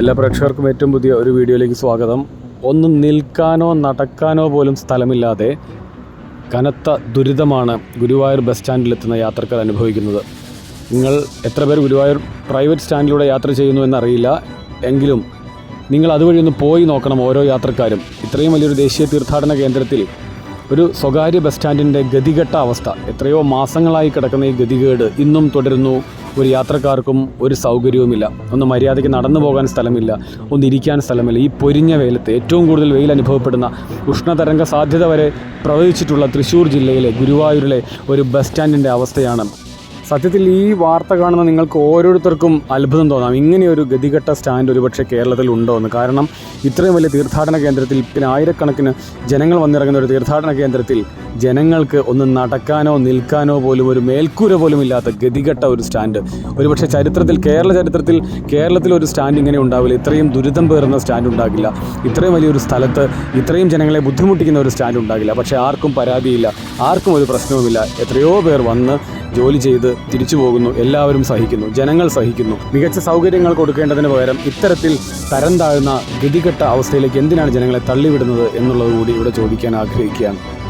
എല്ലാ പ്രേക്ഷകർക്കും ഏറ്റവും പുതിയ ഒരു വീഡിയോയിലേക്ക് സ്വാഗതം. ഒന്ന് നിൽക്കാനോ നടക്കാനോ പോലും സ്ഥലമില്ലാതെ കനത്ത ദുരിതമാണ് ഗുരുവായൂർ ബസ് സ്റ്റാൻഡിലെത്തുന്ന യാത്രക്കാർ അനുഭവിക്കുന്നത്. നിങ്ങൾ എത്ര പേർ ഗുരുവായൂർ പ്രൈവറ്റ് സ്റ്റാൻഡിലൂടെ യാത്ര ചെയ്യുന്നു എന്നറിയില്ല. എങ്കിലും നിങ്ങൾ അതുവഴി ഒന്ന് പോയി നോക്കണം ഓരോ യാത്രക്കാരും. ഇത്രയും വലിയൊരു ദേശീയ തീർത്ഥാടന കേന്ദ്രത്തിൽ ഒരു സ്വകാര്യ ബസ് സ്റ്റാൻഡിന്റെ ഗതികെട്ട അവസ്ഥ. എത്രയോ മാസങ്ങളായി കിടക്കുന്ന ഈ ഗതികേട് ഇന്നും തുടരുന്നു. ഒരു യാത്രക്കാർക്കും ഒരു സൗകര്യവുമില്ല. ഒന്ന് മര്യാദയ്ക്ക് നടന്നു പോകാൻ സ്ഥലമില്ല. ഒന്ന് ഇരിക്കാൻ സ്ഥലമില്ല. ഈ പൊരിഞ്ഞ വെയിലത്ത് ഏറ്റവും കൂടുതൽ വെയിൽ അനുഭവപ്പെടുന്ന ഉഷ്ണതരംഗ സാധ്യത വരെ പ്രവചിച്ചിട്ടുള്ള തൃശ്ശൂർ ജില്ലയിലെ ഗുരുവായൂരിലെ ഒരു ബസ് സ്റ്റാൻഡിന്റെ അവസ്ഥയാണ് സത്യത്തിൽ ഈ വാർത്ത കാണുന്ന നിങ്ങൾക്ക് ഓരോരുത്തർക്കും അത്ഭുതം തോന്നാം. ഇങ്ങനെയൊരു ഗതികെട്ട സ്റ്റാൻഡ് ഒരുപക്ഷെ കേരളത്തിൽ ഉണ്ടോ എന്ന്. കാരണം ഇത്രയും വലിയ തീർത്ഥാടന കേന്ദ്രത്തിൽ പിന്നെ ആയിരക്കണക്കിന് ജനങ്ങൾ വന്നിറങ്ങുന്ന ഒരു തീർത്ഥാടന കേന്ദ്രത്തിൽ ജനങ്ങൾക്ക് ഒന്ന് നടക്കാനോ നിൽക്കാനോ പോലും ഒരു മേൽക്കൂര പോലും ഇല്ലാത്ത ഗതികെട്ട ഒരു സ്റ്റാൻഡ്. ഒരുപക്ഷെ ചരിത്രത്തിൽ കേരള ചരിത്രത്തിൽ കേരളത്തിൽ ഒരു സ്റ്റാൻഡ് ഇങ്ങനെ ഉണ്ടാവില്ല. ഇത്രയും ദുരിതം പേറുന്ന സ്റ്റാൻഡ് ഉണ്ടാകില്ല. ഇത്രയും വലിയൊരു സ്ഥലത്ത് ഇത്രയും ജനങ്ങളെ ബുദ്ധിമുട്ടിക്കുന്ന ഒരു സ്റ്റാൻഡ് ഉണ്ടാകില്ല. പക്ഷേ ആർക്കും പരാതിയില്ല. ആർക്കും ഒരു പ്രശ്നവുമില്ല. എത്രയോ പേർ വന്ന് ജോലി ചെയ്ത് തിരിച്ചു പോകുന്നു. എല്ലാവരും സഹിക്കുന്നു. ജനങ്ങൾ സഹിക്കുന്നു. മികച്ച സൗകര്യങ്ങൾ കൊടുക്കേണ്ടതിന് പകരം ഇത്തരത്തിൽ തരം താഴ്ന്ന ഗതികെട്ട അവസ്ഥയിലേക്ക് എന്തിനാണ് ജനങ്ങളെ തള്ളിവിടുന്നത് എന്നുള്ളത് കൂടി ഇവിടെ ചോദിക്കാൻ ആഗ്രഹിക്കുകയാണ്.